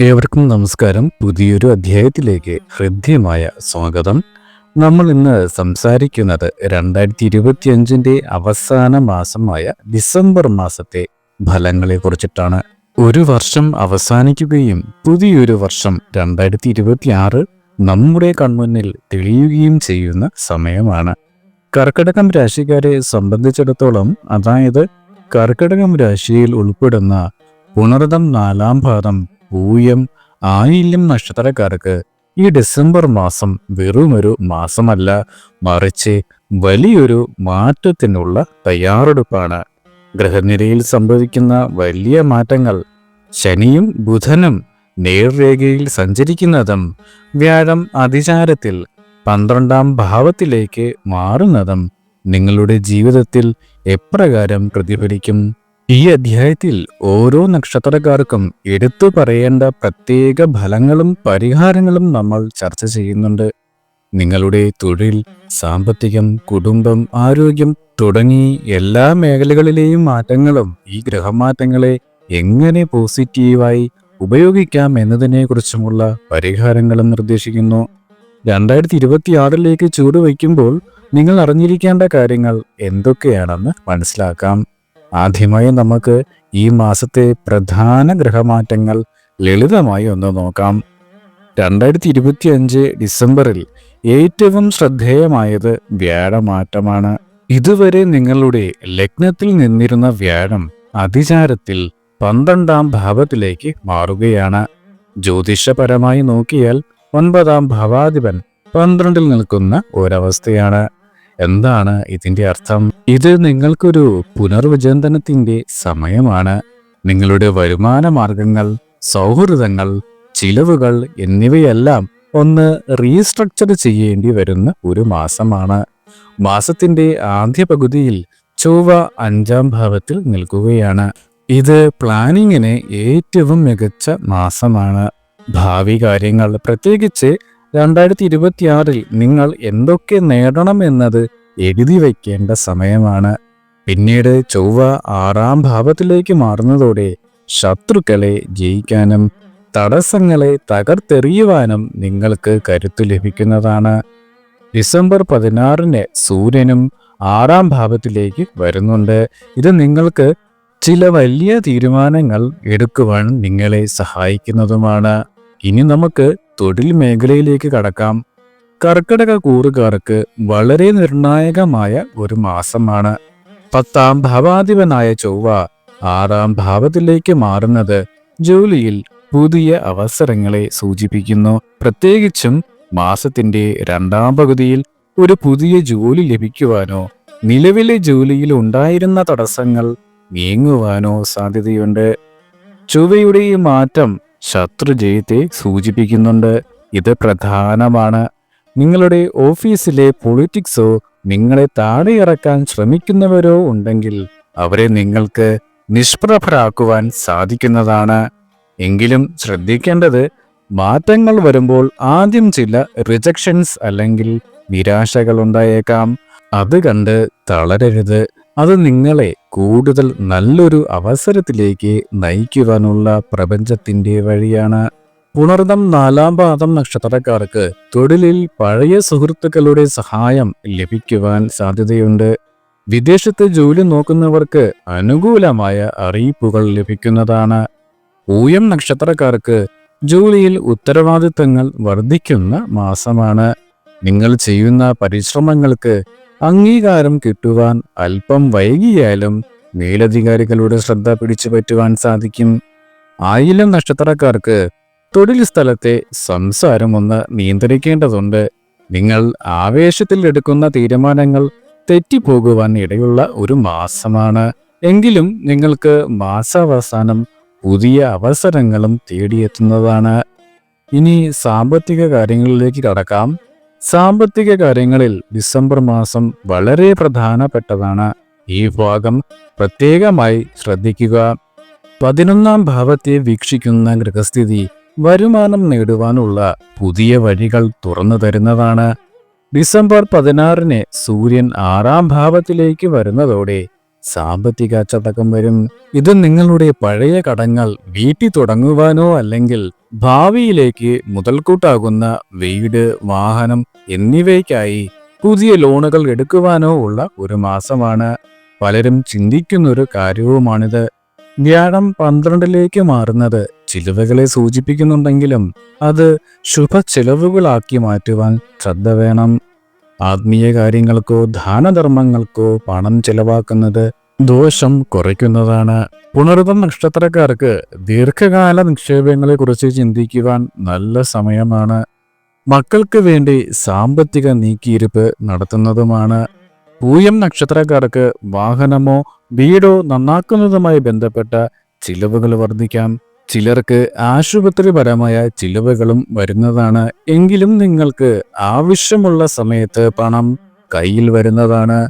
ഏവർക്കും നമസ്കാരം. പുതിയൊരു അധ്യായത്തിലേക്ക് ഹൃദ്യമായ സ്വാഗതം. നമ്മൾ ഇന്ന് സംസാരിക്കുന്നത് രണ്ടായിരത്തി ഇരുപത്തിയഞ്ചിന്റെ അവസാന മാസമായ ഡിസംബർ മാസത്തെ ഫലങ്ങളെ കുറിച്ചിട്ടാണ് ഒരു വർഷം അവസാനിക്കുകയും പുതിയൊരു വർഷം രണ്ടായിരത്തി ഇരുപത്തി ആറ് നമ്മുടെ കൺമുന്നിൽ തെളിയുകയും ചെയ്യുന്ന സമയമാണ്. കർക്കിടകം രാശിക്കാരെ സംബന്ധിച്ചിടത്തോളം അതായത് കർക്കിടകം രാശിയിൽ ഉൾപ്പെടുന്ന പുണർദം നാലാം പാദം പൂയം ആയില്യം നക്ഷത്രക്കാർക്ക് ഈ ഡിസംബർ മാസം വെറുമൊരു മാസമല്ല. മറിച്ച് വലിയൊരു മാറ്റത്തിനുള്ള തയ്യാറെടുപ്പാണ്. ഗ്രഹനിരയിൽ സംഭവിക്കുന്ന വലിയ മാറ്റങ്ങൾ. ശനിയും ബുധനും നേർരേഖയിൽ സഞ്ചരിക്കുന്നതും വ്യാഴം അതിചാരത്തിൽ പന്ത്രണ്ടാം ഭാവത്തിലേക്ക് മാറുന്നതും നിങ്ങളുടെ ജീവിതത്തിൽ എപ്രകാരം പ്രതിഫലിക്കും? ഈ അധ്യായത്തിൽ ഓരോ നക്ഷത്രക്കാർക്കും എടുത്തു പറയേണ്ട പ്രത്യേക ഫലങ്ങളും പരിഹാരങ്ങളും നമ്മൾ ചർച്ച ചെയ്യുന്നുണ്ട്. നിങ്ങളുടെ തൊഴിൽ സാമ്പത്തികം കുടുംബം ആരോഗ്യം തുടങ്ങി എല്ലാ മേഖലകളിലെയും മാറ്റങ്ങളും ഈ ഗ്രഹമാറ്റങ്ങളെ എങ്ങനെ പോസിറ്റീവായി ഉപയോഗിക്കാം എന്നതിനെക്കുറിച്ചുമുള്ള പരിഹാരങ്ങളും നിർദ്ദേശിക്കുന്നു. രണ്ടായിരത്തി ഇരുപത്തിയാറിലേക്ക് ചൂടുവയ്ക്കുമ്പോൾ നിങ്ങൾ അറിഞ്ഞിരിക്കേണ്ട കാര്യങ്ങൾ എന്തൊക്കെയാണെന്ന് മനസ്സിലാക്കാം. ആദ്യമായി നമുക്ക് ഈ മാസത്തെ പ്രധാന ഗ്രഹമാറ്റങ്ങൾ ലളിതമായി ഒന്ന് നോക്കാം. രണ്ടായിരത്തി ഇരുപത്തി അഞ്ച് ഡിസംബറിൽ ഏറ്റവും ശ്രദ്ധേയമായത് വ്യാഴമാറ്റമാണ്. ഇതുവരെ നിങ്ങളുടെ ലഗ്നത്തിൽ നിന്നിരുന്ന വ്യാഴം അതിചാരത്തിൽ പന്ത്രണ്ടാം ഭാവത്തിലേക്ക് മാറുകയാണ്. ജ്യോതിഷപരമായി നോക്കിയാൽ ഒൻപതാം ഭാവാധിപൻ പന്ത്രണ്ടിൽ നിൽക്കുന്ന ഒരവസ്ഥയാണ്. എന്താണ് ഇതിന്റെ അർത്ഥം? ഇത് നിങ്ങൾക്കൊരു പുനർവിചിന്തനത്തിന്റെ സമയമാണ്. നിങ്ങളുടെ വരുമാന മാർഗങ്ങൾ സൗഹൃദങ്ങൾ ചിലവുകൾ എന്നിവയെല്ലാം ഒന്ന് റീസ്ട്രക്ചർ ചെയ്യേണ്ടി വരുന്ന ഒരു മാസമാണ്. മാസത്തിന്റെ ആദ്യ പകുതിയിൽ ചൊവ്വ അഞ്ചാം ഭാവത്തിൽ നിൽക്കുകയാണ്. ഇത് പ്ലാനിങ്ങിന് ഏറ്റവും മികച്ച മാസമാണ്. ഭാവി കാര്യങ്ങൾ പ്രത്യേകിച്ച് രണ്ടായിരത്തി ഇരുപത്തിയാറിൽ നിങ്ങൾ എന്തൊക്കെ നേടണം എന്നത് എഴുതി വയ്ക്കേണ്ട സമയമാണ്. പിന്നീട് ചൊവ്വ ആറാം ഭാവത്തിലേക്ക് മാറുന്നതോടെ ശത്രുക്കളെ ജയിക്കാനും തടസ്സങ്ങളെ തകർത്തെറിയുവാനും നിങ്ങൾക്ക് കരുത്തു ലഭിക്കുന്നതാണ്. ഡിസംബർ പതിനാറിന് സൂര്യനും ആറാം ഭാവത്തിലേക്ക് വരുന്നുണ്ട്. ഇത് നിങ്ങൾക്ക് ചില വലിയ തീരുമാനങ്ങൾ എടുക്കുവാൻ നിങ്ങളെ സഹായിക്കുന്നതുമാണ്. ഇനി നമുക്ക് തൊഴിൽ മേഖലയിലേക്ക് കടക്കാം. കർക്കിടക കൂറുകാർക്ക് വളരെ നിർണായകമായ ഒരു മാസമാണ്. പത്താം ഭാവാധിപനായ ചൊവ്വ ആറാം ഭാവത്തിലേക്ക് മാറുന്നത് ജോലിയിൽ പുതിയ അവസരങ്ങളെ സൂചിപ്പിക്കുന്നു. പ്രത്യേകിച്ചും മാസത്തിന്റെ രണ്ടാം പകുതിയിൽ ഒരു പുതിയ ജോലി ലഭിക്കുവാനോ നിലവിലെ ജോലിയിൽ ഉണ്ടായിരുന്ന തടസ്സങ്ങൾ നീങ്ങുവാനോ സാധ്യതയുണ്ട്. ചൊവ്വയുടെ ഈ മാറ്റം ശത്രുജയത്തെ സൂചിപ്പിക്കുന്നുണ്ട്. ഇത് പ്രധാനമാണ്. നിങ്ങളുടെ ഓഫീസിലെ പൊളിറ്റിക്സോ നിങ്ങളെ താഴെയിറക്കാൻ ശ്രമിക്കുന്നവരോ ഉണ്ടെങ്കിൽ അവരെ നിങ്ങൾക്ക് നിഷ്പ്രഭരാക്കുവാൻ സാധിക്കുന്നതാണ്. എങ്കിലും ശ്രദ്ധിക്കേണ്ടത് മാറ്റങ്ങൾ വരുമ്പോൾ ആദ്യം ചില റിജക്ഷൻസ് അല്ലെങ്കിൽ നിരാശകൾ ഉണ്ടായേക്കാം. അത് കണ്ട് തളരരുത്. അത് നിങ്ങളെ കൂടുതൽ നല്ലൊരു അവസരത്തിലേക്ക് നയിക്കുവാനുള്ള പ്രപഞ്ചത്തിന്റെ വഴിയാണ്. പുണർദം നാലാം പാദം നക്ഷത്രക്കാർക്ക് തൊഴിലിൽ പഴയ സുഹൃത്തുക്കളുടെ സഹായം ലഭിക്കുവാൻ സാധ്യതയുണ്ട്. വിദേശത്ത് ജോലി നോക്കുന്നവർക്ക് അനുകൂലമായ അറിയിപ്പുകൾ ലഭിക്കുന്നതാണ്. ഊയം നക്ഷത്രക്കാർക്ക് ജോലിയിൽ ഉത്തരവാദിത്തങ്ങൾ വർദ്ധിക്കുന്ന മാസമാണ്. നിങ്ങൾ ചെയ്യുന്ന പരിശ്രമങ്ങൾക്ക് അംഗീകാരം കിട്ടുവാൻ അല്പം വൈകിയാലും മേലധികാരികളുടെ ശ്രദ്ധ പിടിച്ചു പറ്റുവാൻ സാധിക്കും. ആയിരം നക്ഷത്രക്കാർക്ക് തൊഴിൽ സ്ഥലത്തെ സംസാരം ഒന്ന് നിയന്ത്രിക്കേണ്ടതുണ്ട്. നിങ്ങൾ ആവേശത്തിൽ എടുക്കുന്ന തീരുമാനങ്ങൾ തെറ്റിപ്പോകുവാൻ ഇടയുള്ള ഒരു മാസമാണ്. എങ്കിലും നിങ്ങൾക്ക് മാസാവസാനം പുതിയ അവസരങ്ങളും തേടിയെത്തുന്നതാണ്. ഇനി സാമ്പത്തിക കാര്യങ്ങളിലേക്ക് കടക്കാം. സാമ്പത്തിക കാര്യങ്ങളിൽ ഡിസംബർ മാസം വളരെ പ്രധാനപ്പെട്ടതാണ്. ഈ ഭാഗം പ്രത്യേകമായി ശ്രദ്ധിക്കുക. പതിനൊന്നാം ഭാവത്തെ വീക്ഷിക്കുന്ന ഗൃഹസ്ഥിതി വരുമാനം നേടുവാനുള്ള പുതിയ വഴികൾ തുറന്നു തരുന്നതാണ്. ഡിസംബർ പതിനാറിന് സൂര്യൻ ആറാം ഭാവത്തിലേക്ക് വരുന്നതോടെ സാമ്പത്തിക അച്ചടക്കം വരും. ഇത് നിങ്ങളുടെ പഴയ കടങ്ങൾ വീട്ടി തുടങ്ങുവാനോ അല്ലെങ്കിൽ ഭാവിയിലേക്ക് മുതൽക്കൂട്ടാകുന്ന വീട് വാഹനം എന്നിവയ്ക്കായി പുതിയ ലോണുകൾ എടുക്കുവാനോ ഉള്ള ഒരു മാസമാണ്. പലരും ചിന്തിക്കുന്ന ഒരു കാര്യവുമാണിത്. വ്യാഴം പന്ത്രണ്ടിലേക്ക് മാറുന്നത് ചിലവുകളെ സൂചിപ്പിക്കുന്നുണ്ടെങ്കിലും അത് ശുഭ ചിലവുകളാക്കി മാറ്റുവാൻ ശ്രദ്ധ വേണം. ആത്മീയ കാര്യങ്ങൾക്കോ ദാനധർമ്മങ്ങൾക്കോ പണം ചെലവാക്കുന്നത് ദോഷം കുറയ്ക്കുന്നതാണ്. പുണർതം നക്ഷത്രക്കാർക്ക് ദീർഘകാല നിക്ഷേപങ്ങളെക്കുറിച്ച് ചിന്തിക്കുവാൻ നല്ല സമയമാണ്. മക്കൾക്ക് വേണ്ടി സാമ്പത്തിക നീക്കിയിരിപ്പ് നടത്തുന്നതുമാണ്. പൂയം നക്ഷത്രക്കാർക്ക് വാഹനമോ വീടോ നന്നാക്കുന്നതുമായി ബന്ധപ്പെട്ട ചിലവുകൾ വർദ്ധിക്കാം. ചിലർക്ക് ആശുപത്രിപരമായ ചിലവുകളും വരുന്നതാണ്. എങ്കിലും നിങ്ങൾക്ക് ആവശ്യമുള്ള സമയത്ത് പണം കയ്യിൽ വരുന്നതാണ്.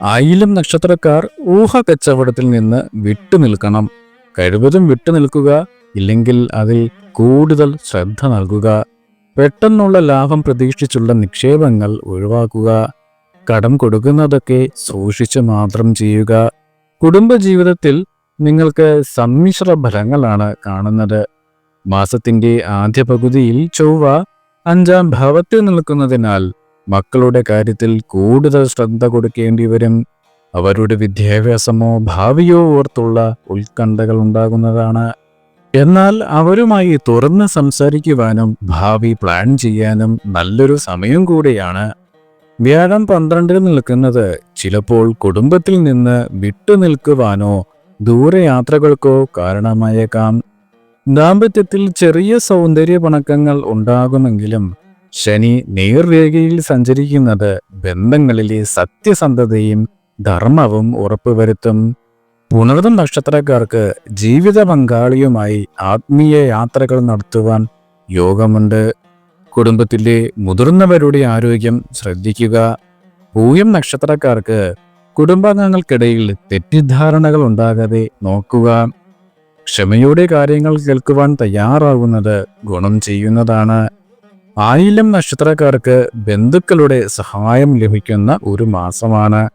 ആയിരം നക്ഷത്രക്കാർ ഊഹ കച്ചവടത്തിൽ നിന്ന് വിട്ടുനിൽക്കണം കഴിവതും വിട്ടുനിൽക്കുക ഇല്ലെങ്കിൽ അതിൽ കൂടുതൽ ശ്രദ്ധ നൽകുക. പെട്ടെന്നുള്ള ലാഭം പ്രതീക്ഷിച്ചുള്ള നിക്ഷേപങ്ങൾ ഒഴിവാക്കുക. കടം കൊടുക്കുന്നതൊക്കെ സൂക്ഷിച്ച് മാത്രം ചെയ്യുക. കുടുംബജീവിതത്തിൽ നിങ്ങൾക്ക് സമ്മിശ്ര ഫലങ്ങളാണ് കാണുന്നത്. മാസത്തിന്റെ ആദ്യ പകുതിയിൽ ചൊവ്വ അഞ്ചാം ഭാവത്തിൽ നിൽക്കുന്നതിനാൽ മക്കളുടെ കാര്യത്തിൽ കൂടുതൽ ശ്രദ്ധ കൊടുക്കേണ്ടി വരും. അവരുടെ വിദ്യാഭ്യാസമോ ഭാവിയോ ഓർത്തുള്ള ഉത്കണ്ഠകൾ ഉണ്ടാകുന്നതാണ്. എന്നാൽ അവരുമായി തുറന്ന് സംസാരിക്കുവാനും ഭാവി പ്ലാൻ ചെയ്യാനും നല്ലൊരു സമയം കൂടിയാണ്. വ്യാഴം പന്ത്രണ്ടിൽ നിൽക്കുന്നത് ചിലപ്പോൾ കുടുംബത്തിൽ നിന്ന് വിട്ടുനിൽക്കുവാനോ ദൂരയാത്രകൾക്കോ കാരണമായേക്കാം. ദാമ്പത്യത്തിൽ ചെറിയ സൗന്ദര്യ പണക്കങ്ങൾ ഉണ്ടാകുമെങ്കിലും ശനി നേർരേഖയിൽ സഞ്ചരിക്കുന്നത് ബന്ധങ്ങളിലെ സത്യസന്ധതയും ധർമ്മവും ഉറപ്പുവരുത്തും. പുണർദം നക്ഷത്രക്കാർക്ക് ജീവിത പങ്കാളിയുമായി ആത്മീയ യാത്രകൾ നടത്തുവാൻ യോഗമുണ്ട്. കുടുംബത്തിലെ മുതിർന്നവരുടെ ആരോഗ്യം ശ്രദ്ധിക്കുക. പൂയം നക്ഷത്രക്കാർക്ക് കുടുംബാംഗങ്ങൾക്കിടയിൽ തെറ്റിദ്ധാരണകൾ ഉണ്ടാകാതെ നോക്കുക. ക്ഷമയോടെ കാര്യങ്ങൾ കേൾക്കുവാൻ തയ്യാറാകുന്നത് ഗുണം ചെയ്യുന്നതാണ്. ആയിരം നക്ഷത്രക്കാർക്ക് ബന്ധുക്കളുടെ സഹായം ലഭിക്കുന്ന ഒരു മാസമാണ്.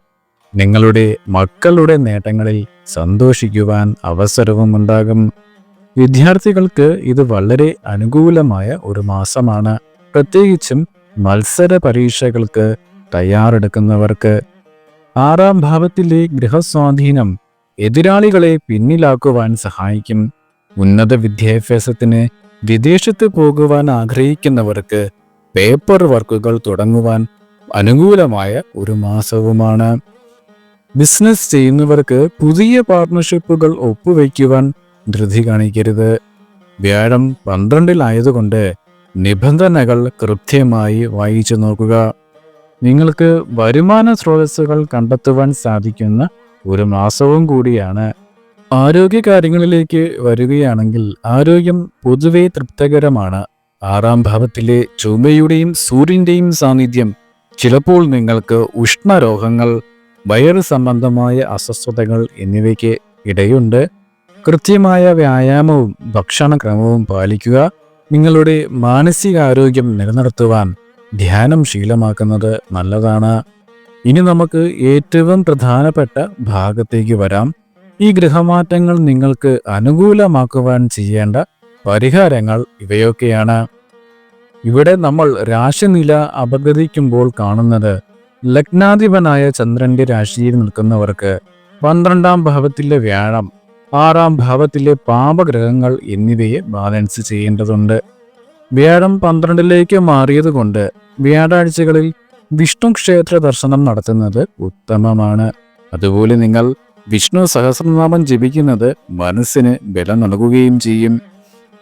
നിങ്ങളുടെ മക്കളുടെ നേട്ടങ്ങളിൽ സന്തോഷിക്കുവാൻ അവസരവും ഉണ്ടാകും വിദ്യാർത്ഥികൾക്ക് ഇത് വളരെ അനുകൂലമായ ഒരു മാസമാണ്. പ്രത്യേകിച്ചും മത്സര പരീക്ഷകൾക്ക് തയ്യാറെടുക്കുന്നവർക്ക്. ആറാം ഭാവത്തിലെ ഗൃഹസ്വാധീനം എതിരാളികളെ പിന്നിലാക്കുവാൻ സഹായിക്കും. ഉന്നത വിദ്യാഭ്യാസത്തിന് വിദേശത്ത് പോകുവാൻ ആഗ്രഹിക്കുന്നവർക്ക് പേപ്പർ വർക്കുകൾ തുടങ്ങുവാൻ അനുകൂലമായ ഒരു മാസവുമാണ്. ബിസിനസ് ചെയ്യുന്നവർക്ക് പുതിയ പാർട്ട്ണർഷിപ്പുകൾ ഒപ്പുവയ്ക്കുവാൻ ധൃതി കാണിക്കരുത്. വ്യാഴം പന്ത്രണ്ടിലായതുകൊണ്ട് നിബന്ധനകൾ കൃത്യമായി വായിച്ചു നോക്കുക. നിങ്ങൾക്ക് വരുമാന സ്രോതസ്സുകൾ കണ്ടെത്തുവാൻ സാധിക്കുന്ന ഒരു മാസവും കൂടിയാണ്. ആരോഗ്യ കാര്യങ്ങളിലേക്ക് വരികയാണെങ്കിൽ ആരോഗ്യം പൊതുവെ തൃപ്തകരമാണ്. ആറാം ഭാവത്തിലെ ചുമയുടെയും സൂര്യന്റെയും സാന്നിധ്യം ചിലപ്പോൾ നിങ്ങൾക്ക് ഉഷ്ണരോഗങ്ങൾ വയറ് സംബന്ധമായ അസ്വസ്ഥതകൾ എന്നിവയ്ക്ക് ഇടയുണ്ട്. കൃത്യമായ വ്യായാമവും ഭക്ഷണക്രമവും പാലിക്കുക നിങ്ങളുടെ മാനസികാരോഗ്യം നിലനിർത്തുവാൻ ധ്യാനം ശീലമാക്കുന്നത് നല്ലതാണ്. ഇനി നമുക്ക് ഏറ്റവും പ്രധാനപ്പെട്ട ഭാഗത്തേക്ക് വരാം. ഈ ഗൃഹമാറ്റങ്ങൾ നിങ്ങൾക്ക് അനുകൂലമാക്കുവാൻ ചെയ്യേണ്ട പരിഹാരങ്ങൾ ഇവയൊക്കെയാണ്. ഇവിടെ നമ്മൾ രാശിനില അപഗതിക്കുമ്പോൾ കാണുന്നത് ലഗ്നാധിപനായ ചന്ദ്രന്റെ രാശിയിൽ നിൽക്കുന്നവർക്ക് പന്ത്രണ്ടാം ഭാവത്തിലെ വ്യാഴം ആറാം ഭാവത്തിലെ പാപഗ്രഹങ്ങൾ എന്നിവയെ ബാലൻസ് ചെയ്യേണ്ടതുണ്ട്. വ്യാഴം പന്ത്രണ്ടിലേക്ക് മാറിയതുകൊണ്ട് വ്യാഴാഴ്ചകളിൽ വിഷ്ണു ക്ഷേത്ര ദർശനം നടത്തുന്നത് ഉത്തമമാണ്. അതുപോലെ നിങ്ങൾ വിഷ്ണു സഹസ്രനാമം ജപിക്കുന്നത് മനസ്സിന് ബലം നൽകുകയും ചെയ്യും.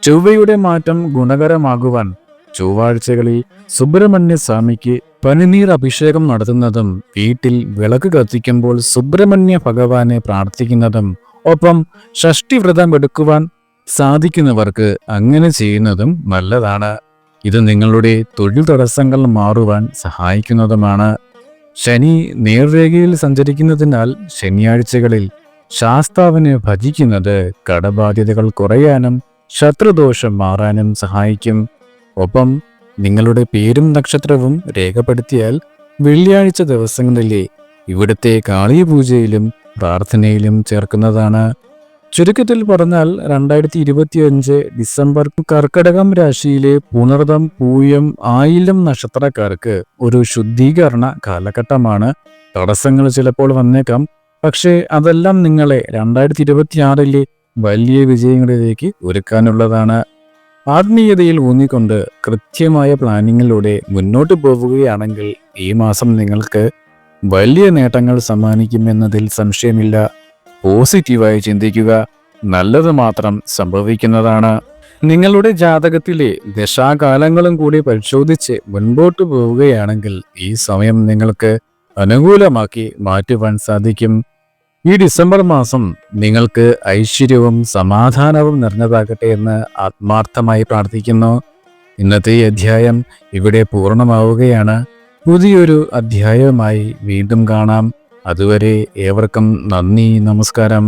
ചൊവ്വയുടെ മാറ്റം ഗുണകരമാകുവാൻ ചൊവ്വാഴ്ചകളിൽ സുബ്രഹ്മണ്യ സ്വാമിക്ക് പനിനീർ അഭിഷേകം നടത്തുന്നതും വീട്ടിൽ വിളക്ക് കത്തിക്കുമ്പോൾ സുബ്രഹ്മണ്യ ഭഗവാനെ പ്രാർത്ഥിക്കുന്നതും ഒപ്പം ഷഷ്ടി വ്രതം എടുക്കുവാൻ സാധിക്കുന്നവർക്ക് അങ്ങനെ ചെയ്യുന്നതും നല്ലതാണ്. ഇത് നിങ്ങളുടെ തൊഴിൽ തടസ്സങ്ങൾ മാറുവാൻ സഹായിക്കുന്നതുമാണ്. ശനി നേർരേഖയിൽ സഞ്ചരിക്കുന്നതിനാൽ ശനിയാഴ്ചകളിൽ ശാസ്താവിനെ ഭജിക്കുന്നത് കടബാധ്യതകൾ കുറയാനും ശത്രുദോഷം മാറാനും സഹായിക്കും. ഒപ്പം നിങ്ങളുടെ പേരും നക്ഷത്രവും രേഖപ്പെടുത്തിയാൽ വെള്ളിയാഴ്ച ദിവസങ്ങളിലെ ഇവിടുത്തെ കാളിപൂജയിലും പ്രാർത്ഥനയിലും ചേർക്കുന്നതാണ്. ചുരുക്കത്തിൽ പറഞ്ഞാൽ രണ്ടായിരത്തി ഇരുപത്തിയഞ്ച് ഡിസംബർ കർക്കടകം രാശിയിലെ പുണർദം പൂയം ആയില്യം നക്ഷത്രക്കാർക്ക് ഒരു ശുദ്ധീകരണ കാലഘട്ടമാണ്. തടസ്സങ്ങൾ ചിലപ്പോൾ വന്നേക്കാം. പക്ഷേ അതെല്ലാം നിങ്ങളെ രണ്ടായിരത്തി ഇരുപത്തിയാറിലെ വലിയ വിജയങ്ങളിലേക്ക് ഒരുക്കാനുള്ളതാണ്. ആത്മീയതയിൽ ഊന്നിക്കൊണ്ട് കൃത്യമായ പ്ലാനിങ്ങിലൂടെ മുന്നോട്ട് പോവുകയാണെങ്കിൽ ഈ മാസം നിങ്ങൾക്ക് വലിയ നേട്ടങ്ങൾ സമ്മാനിക്കുമെന്നതിൽ സംശയമില്ല. പോസിറ്റീവായി ചിന്തിക്കുക നല്ലത് മാത്രം സംഭവിക്കുന്നതാണ്. നിങ്ങളുടെ ജാതകത്തിലെ ദശാകാലങ്ങളും കൂടി പരിശോധിച്ച് മുൻപോട്ട് പോവുകയാണെങ്കിൽ ഈ സമയം നിങ്ങൾക്ക് അനുകൂലമാക്കി മാറ്റുവാൻ സാധിക്കും. ഈ ഡിസംബർ മാസം നിങ്ങൾക്ക് ഐശ്വര്യവും സമാധാനവും നിറഞ്ഞതാകട്ടെ എന്ന് ആത്മാർത്ഥമായി പ്രാർത്ഥിക്കുന്നു. ഇന്നത്തെ അധ്യായം ഇവിടെ പൂർണമാവുകയാണ്. പുതിയൊരു അധ്യായവുമായി വീണ്ടും കാണാം. അതുവരെ ഏവർക്കും നന്ദി നമസ്കാരം.